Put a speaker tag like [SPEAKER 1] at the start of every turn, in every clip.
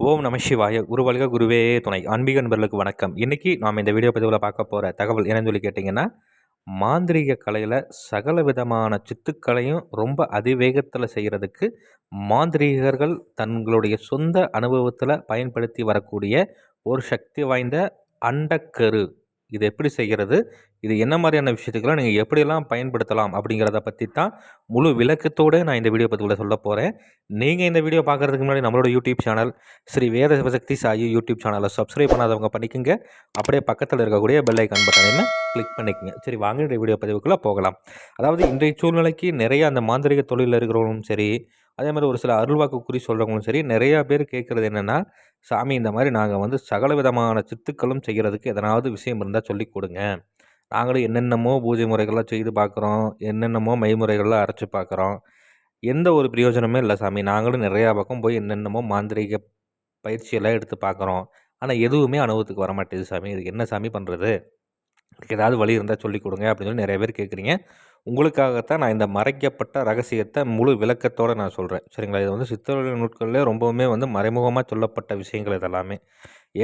[SPEAKER 1] ஓம் நம சிவாய குருவல்க குருவே துணை. ஆன்மீக நண்பர்களுக்கு வணக்கம். இன்றைக்கி நாம் இந்த வீடியோ பதிவில் பார்க்க போகிற தகவல் என்னன்னு சொல்லி கேட்டிங்கன்னா மாந்திரிக கலையில் சகல விதமான சித்துக்களையும் ரொம்ப அதிவேகத்தில் செய்கிறதுக்கு மாந்திரிகர்கள் தங்களுடைய சொந்த அனுபவத்தில் பயன்படுத்தி வரக்கூடிய ஒரு சக்தி வாய்ந்த அண்டக்கரு. இது எப்படி செய்கிறது இது என்ன மாதிரியான விஷயத்துக்கெல்லாம் நீங்கள் எப்படியெல்லாம் பயன்படுத்தலாம் அப்படிங்கிறத பற்றி தான் முழு விளக்கத்தோடு நான் இந்த வீடியோ பற்றி சொல்ல போகிறேன். நீங்கள் இந்த வீடியோ பார்க்குறதுக்கு முன்னாடி நம்மளோட YouTube channel Sri Veda Sivasakthi Sai YouTube சேனலை சப்ஸ்கிரைப் பண்ணாதவங்க பண்ணிக்கோங்க. அப்படியே பக்கத்தில் இருக்கக்கூடிய பெல் ஐக்கான் பட்டனையுமே கிளிக் பண்ணிக்கோங்க. சரி வாங்க இந்த வீடியோ பதிவுக்குள்ளே போகலாம். அதாவது இன்றைய சூழ்நிலைக்கு நிறைய அந்த மாந்திரிக தொழிலில் இருக்கிறவங்களும் சரி அதே மாதிரி ஒரு சில அருள்வாக்கு குறி சொல்கிறவங்களும் சரி நிறையா பேர் கேட்குறது என்னென்னா சாமி இந்த மாதிரி நாங்கள் வந்து சகல விதமான சித்துக்களும் செய்கிறதுக்கு எதனாவது விஷயம் இருந்தால் சொல்லி கொடுங்க. நாங்களும் என்னென்னமோ பூஜை முறைகள்லாம் செய்து பார்க்குறோம் என்னென்னமோ மெய்முறைகள்லாம் அரைச்சி பார்க்குறோம். எந்த ஒரு பிரயோஜனமே இல்லை சாமி. நாங்களும் நிறையா பக்கம் போய் என்னென்னமோ மாந்திரிக பயிற்சியெல்லாம் எடுத்து பார்க்குறோம். ஆனால் எதுவுமே அனுபவத்துக்கு வர மாட்டேது சாமி. இதுக்கு என்ன சாமி பண்ணுறது ஏதாவது வழி இருந்தால் சொல்லிக் கொடுங்க அப்படின்னு சொல்லி நிறைய பேர் கேட்குறீங்க. உங்களுக்காகத்தான் நான் இந்த மறைக்கப்பட்ட ரகசியத்தை முழு விளக்கத்தோடு நான் சொல்கிறேன் சரிங்களா? இது வந்து சித்தர்கள் நூட்களில் ரொம்பவுமே வந்து மறைமுகமாக சொல்லப்பட்ட விஷயங்கள் இதெல்லாமே.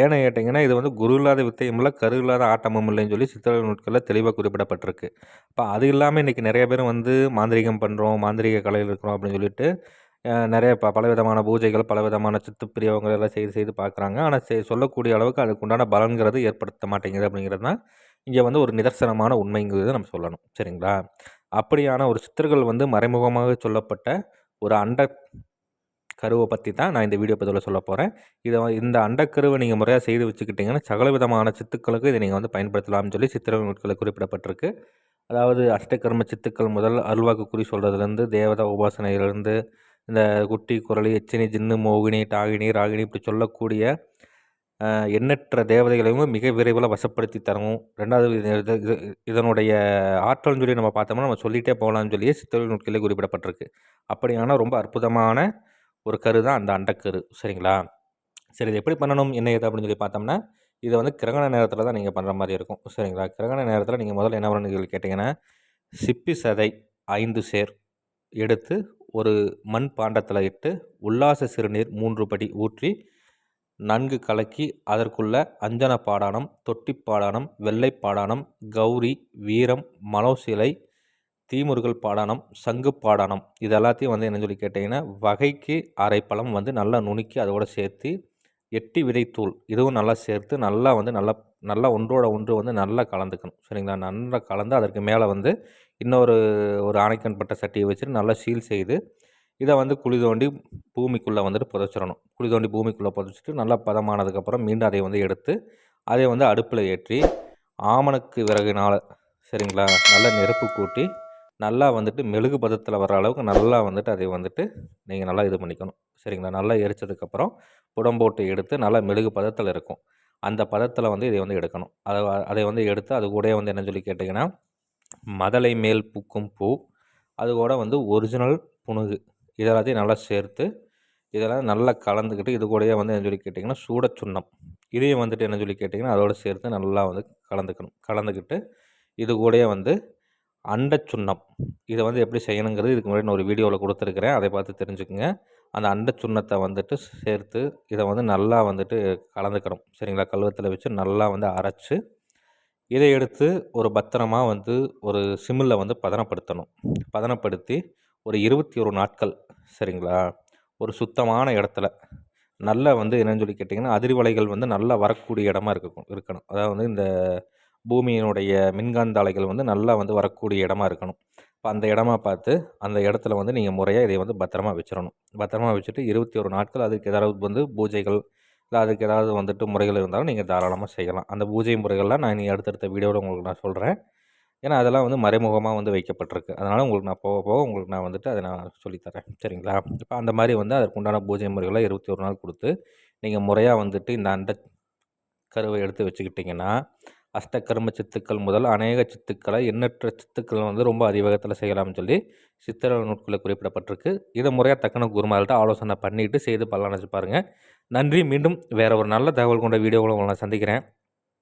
[SPEAKER 1] ஏன்னு கேட்டிங்கன்னா இது வந்து குரு இல்லாத வித்தையும் இல்லை கரு இல்லாத ஆட்டமும் இல்லைன்னு சொல்லி சித்தர்கள் நூட்களில் தெளிவாக குறிப்பிடப்பட்டிருக்கு. இப்போ அது இல்லாமல் இன்றைக்கி நிறைய பேர் வந்து மாந்திரிகம் பண்ணுறோம் மாந்திரிக கலையில் இருக்கிறோம் அப்படின்னு சொல்லிட்டு நிறைய ப பலவிதமான பூஜைகள் பலவிதமான சித்து பிரியவங்கள் எல்லாம் செய்து செய்து பார்க்குறாங்க. ஆனால் சொல்லக்கூடிய அளவுக்கு அதுக்கு உண்டான பலன்கிறது ஏற்படுத்த மாட்டேங்குது அப்படிங்கிறது தான் இங்கே வந்து ஒரு நிதர்சனமான உண்மைங்கிறத நம்ம சொல்லணும். சரிங்களா? அப்படியான ஒரு சித்தர்கள் வந்து மறைமுகமாக சொல்லப்பட்ட ஒரு அண்ட கருவை பற்றி தான் நான் இந்த வீடியோ பதிவில் சொல்ல போகிறேன் இதை இந்த அண்டக்கருவை நீங்கள் முறையாக செய்து வச்சுக்கிட்டிங்கன்னா சகல விதமான சித்துக்களுக்கு இதை நீங்கள் வந்து பயன்படுத்தலாம்னு சொல்லி சித்திரை நூட்களில் குறிப்பிடப்பட்டிருக்கு. அதாவது அஷ்டகர்ம சித்துக்கள் முதல் அருள்வாக்கு குறி சொல்கிறதுலேருந்து தேவதா உபாசனையிலேருந்து இந்த குட்டி குரலி எச்சினி ஜின்னு மோகினி டாகினி ராகினி இப்படி சொல்லக்கூடிய எண்ணற்ற தேவதைகளையும் மிக விரைவில் வசப்படுத்தி தரவும் ரெண்டாவது இது இதனுடைய ஆற்றல் சொல்லி நம்ம பார்த்தோம்னா நம்ம சொல்லிகிட்டே போகலான்னு சொல்லி சித்தொழில் நூட்களிலே குறிப்பிடப்பட்டிருக்கு. அப்படியான ரொம்ப அற்புதமான ஒரு கரு தான் அந்த அண்டக்கரு சரிங்களா? சரி இது எப்படி பண்ணணும்? என்ன ஏது அப்படின்னு சொல்லி பார்த்தோம்னா இதை வந்து கிரகண நேரத்தில் தான் நீங்கள் பண்ணுற மாதிரி இருக்கும். சரிங்களா? கிரகண நேரத்தில் நீங்கள் முதல்ல என்ன பண்ணணும்? கேட்டிங்கன்னா சிப்பி சதை ஐந்து சேர் எடுத்து ஒரு மண் பாண்டத்தில் இட்டு உல்லாச சிறுநீர் மூன்று படி ஊற்றி நன்கு கலக்கி அதற்குள்ள அஞ்சன பாடானம் தொட்டி பாடானம் வெள்ளை பாடானம் கௌரி வீரம் மனோசிலை தீமுருகல் பாடானம் சங்கு பாடானம் இது எல்லாத்தையும் வந்து என்ன சொல்லி கேட்டிங்கன்னா வகைக்கு அரை பழம் வந்து நல்லா நுணுக்கி அதோட சேர்த்து எட்டி விதைத்தூள் இதுவும் நல்லா சேர்த்து நல்லா வந்து நல்லா நல்லா ஒன்றோட ஒன்று வந்து நல்லா கலந்துக்கணும். சரிங்களா? நல்லா கலந்து அதற்கு மேலே வந்து இன்னொரு ஒரு ஆணைக்கண்பட்ட சட்டியை வச்சுட்டு நல்லா சீல் செய்து இதை வந்து குழி தோண்டி பூமிக்குள்ளே வந்துட்டு புதைச்சிடணும். குழி தோண்டி பூமிக்குள்ளே புதைச்சிட்டு நல்லா பதமானதுக்கப்புறம் மீண்டும் அதை வந்து எடுத்து அதை வந்து அடுப்பில் ஏற்றி ஆமணக்கு விறகுனால் சரிங்களா? நல்லா நெருப்பு கூட்டி நல்லா வந்துட்டு மெழுகு பதத்தில் வர அளவுக்கு நல்லா வந்துட்டு அதை வந்துட்டு நீங்கள் நல்லா இது பண்ணிக்கணும். சரிங்களா? நல்லா எரிச்சதுக்கப்புறம் புடம்போட்டு எடுத்து நல்லா மெழுகு பதத்தில் இருக்கும். அந்த பதத்தில் வந்து இதை வந்து எடுக்கணும். அதை அதை வந்து எடுத்து அது கூட வந்து என்ன சொல்லி கேட்டிங்கன்னா மதலை மேல் பூக்கும் பூ அது கூட வந்து ஒரிஜினல் புணுகு இதெல்லாத்தையும் நல்லா சேர்த்து இதெல்லாம் நல்லா கலந்துக்கிட்டு இது கூடயே வந்து என்ன சொல்லி கேட்டிங்கன்னா சூட சுண்ணம். இதையும் வந்துட்டு என்ன சொல்லி கேட்டிங்கன்னா அதோடு சேர்த்து நல்லா வந்து கலந்துக்கணும். கலந்துக்கிட்டு இது கூடயே வந்து அண்டச்சுண்ணம் இதை வந்து எப்படி செய்யணுங்கிறது இதுக்கு முன்னாடி நான் ஒரு வீடியோவில் கொடுத்துருக்குறேன். அதை பார்த்து தெரிஞ்சுக்கோங்க. அந்த அண்ட சுண்ணத்தை வந்துட்டு சேர்த்து இதை வந்து நல்லா வந்துட்டு கலந்துக்கணும். சரிங்களா? கல்வத்தில் வச்சு நல்லா வந்து அரைச்சி இதை எடுத்து ஒரு பத்திரமாக வந்து ஒரு சிம்மில் வந்து பதனப்படுத்தணும். பதனப்படுத்தி ஒரு இருபத்தி ஒரு நாட்கள் சரிங்களா? ஒரு சுத்தமான இடத்துல. நல்ல வந்து என்னன்னு சொல்லி கேட்டிங்கன்னா அதிர்வலைகள் வந்து நல்லா வரக்கூடிய இடமா இருக்கணும் இருக்கணும். அதாவது வந்து இந்த பூமியினுடைய மின்காந்த அலைகள் வந்து நல்லா வந்து வரக்கூடிய இடமா இருக்கணும். இப்போ அந்த இடமா பார்த்து அந்த இடத்துல வந்து நீங்கள் முறையாக இதை வந்து பத்திரமா வச்சிடணும் பத்திரமா வச்சுட்டு இருபத்தி ஒரு நாட்கள் அதுக்கு ஏதாவது வந்து பூஜைகள் இல்லை அதுக்கு ஏதாவது வந்துட்டு முறைகள் இருந்தாலும் நீங்கள் தாராளமாக செய்யலாம். அந்த பூஜை முறைகள்லாம் நான் நீங்கள் அடுத்தடுத்த வீடியோவில் உங்களுக்கு நான் சொல்கிறேன் ஏன்னா அதெல்லாம் வந்து மறைமுகமாக வந்து வைக்கப்பட்டிருக்கு. அதனால் உங்களுக்கு நான் போக போக உங்களுக்கு நான் வந்துட்டு அதை நான் சொல்லித்தரேன். சரிங்களா? இப்போ அந்த மாதிரி வந்து அதற்கு உண்டான பூஜை முறைகளை இருபத்தி ஒரு நாள் கொடுத்து நீங்கள் முறையாக வந்துட்டு இந்த அண்ட கருவை எடுத்து வச்சுக்கிட்டிங்கன்னா அஷ்டகர்ம சித்துக்கள் முதல் அநேக சித்துக்களை எண்ணற்ற சித்துக்கள் வந்து ரொம்ப அதிவேகத்தில் செய்யலாம்னு சொல்லி சித்திர நூட்களில் குறிப்பிடப்பட்டிருக்கு. இதை முறையாக தக்கன குருமார்கிட்ட ஆலோசனை பண்ணிவிட்டு செய்து பலனச்சு பாருங்கள் நன்றி. மீண்டும் வேறு ஒரு நல்ல தகவல் கொண்ட வீடியோவில் உங்களை நான் சந்திக்கிறேன்.